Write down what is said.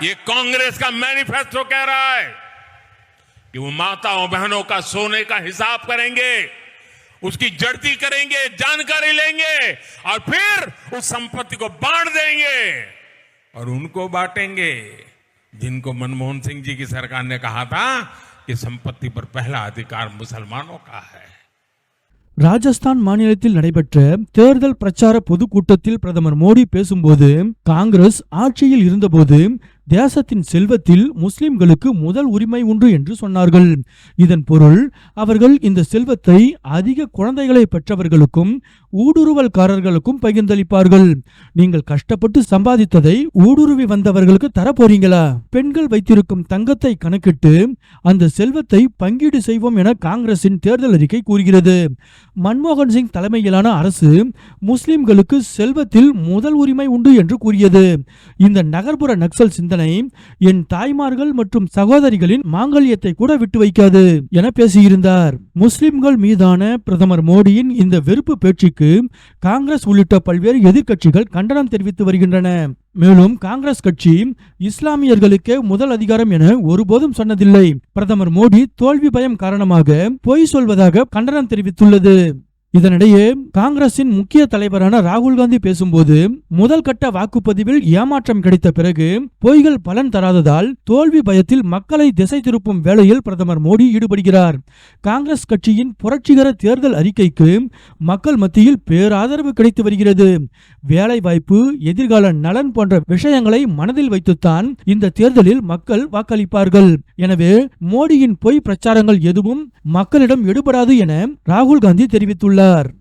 ये कांग्रेस का मैनिफेस्टो कह रहा है कि वो माताओं बहनों का सोने का हिसाब करेंगे उसकी जड़ती करेंगे जानकारी लेंगे और फिर उस संपत्ति को बांट देंगे और उनको बांटेंगे जिनको मनमोहन सिंह जी की सरकार ने कहा था कि संपत्ति पर पहला अधिकार मुसलमानों का है ராஜஸ்தான் மாநிலத்தில் நடைபெற்ற தேர்தல் பிரச்சார பொதுக்கூட்டத்தில் பிரதமர் மோடி பேசும்போது காங்கிரஸ் ஆட்சியில் இருந்தபோது தேசத்தின் செல்வத்தில் முஸ்லிம்களுக்கு முதல் உரிமை உண்டு என்று சொன்னார்கள். இதன் பொருள் அவர்கள் இந்த செல்வத்தை அதிக குழந்தைகளை பெற்றவர்களுக்கும் ஊடுருவல்காரர்களுக்கும் பகிர்ந்தளிப்பார்கள். நீங்கள் கஷ்டப்பட்டு சம்பாதித்ததை ஊடுருவி வந்தவர்களுக்கு தர போறீங்களா பெண்கள் வைத்திருக்கும் தங்கத்தை கணக்கிட்டு அந்த செல்வத்தை பங்கீடு செய்வோம் என காங்கிரசின் தேர்தல் அறிக்கை கூறுகிறது. மன்மோகன் சிங் தலைமையிலான அரசு முஸ்லிம்களுக்கு செல்வத்தில் முதல் உரிமை உண்டு என்று கூறியது. இந்த நகர்ப்புற நக்சல் சிந்தனை என் தாய்மார்கள் மற்றும் சகோதரிகளின் மாங்கல்யத்தை கூட விட்டு வைக்காது என பேசியிருந்தார். முஸ்லிம்கள் மீதான பிரதமர் மோடியின் இந்த வெறுப்பு பேச்சுக்கு காங்கிரஸ் உள்ளிட்ட பல்வேறு எதிர்க்கட்சிகள் கண்டனம் தெரிவித்து வருகின்றன. மேலும் காங்கிரஸ் கட்சி இஸ்லாமியர்களுக்கே முதல் அதிகாரம் என ஒருபோதும் சொன்னதில்லை. பிரதமர் மோடி தோல்வி பயம் காரணமாக பொய் சொல்வதாக கண்டனம் தெரிவித்துள்ளது. இதனிடையே காங்கிரசின் முக்கிய தலைவரான ராகுல் காந்தி பேசும்போது முதல் கட்ட வாக்குப்பதிவில் ஏமாற்றம் கிடைத்த பிறகு பொய்கள் பலன் தராததால் தோல்வி பயத்தில் மக்களை திசை திருப்பும் வேளையில் பிரதமர் மோடி ஈடுபடுகிறார். காங்கிரஸ் கட்சியின் புரட்சிகர தேர்தல் அறிக்கைக்கு மக்கள் மத்தியில் பேராதரவு கிடைத்து வருகிறது. வேலைவாய்ப்பு எதிர்கால நலன் போன்ற விஷயங்களை மனதில் வைத்துத்தான் இந்த தேர்தலில் மக்கள் வாக்களிப்பார்கள். எனவே மோடியின் பொய் பிரச்சாரங்கள் எதுவும் மக்களிடம் எடுபடாது என ராகுல் காந்தி தெரிவித்துள்ளார். color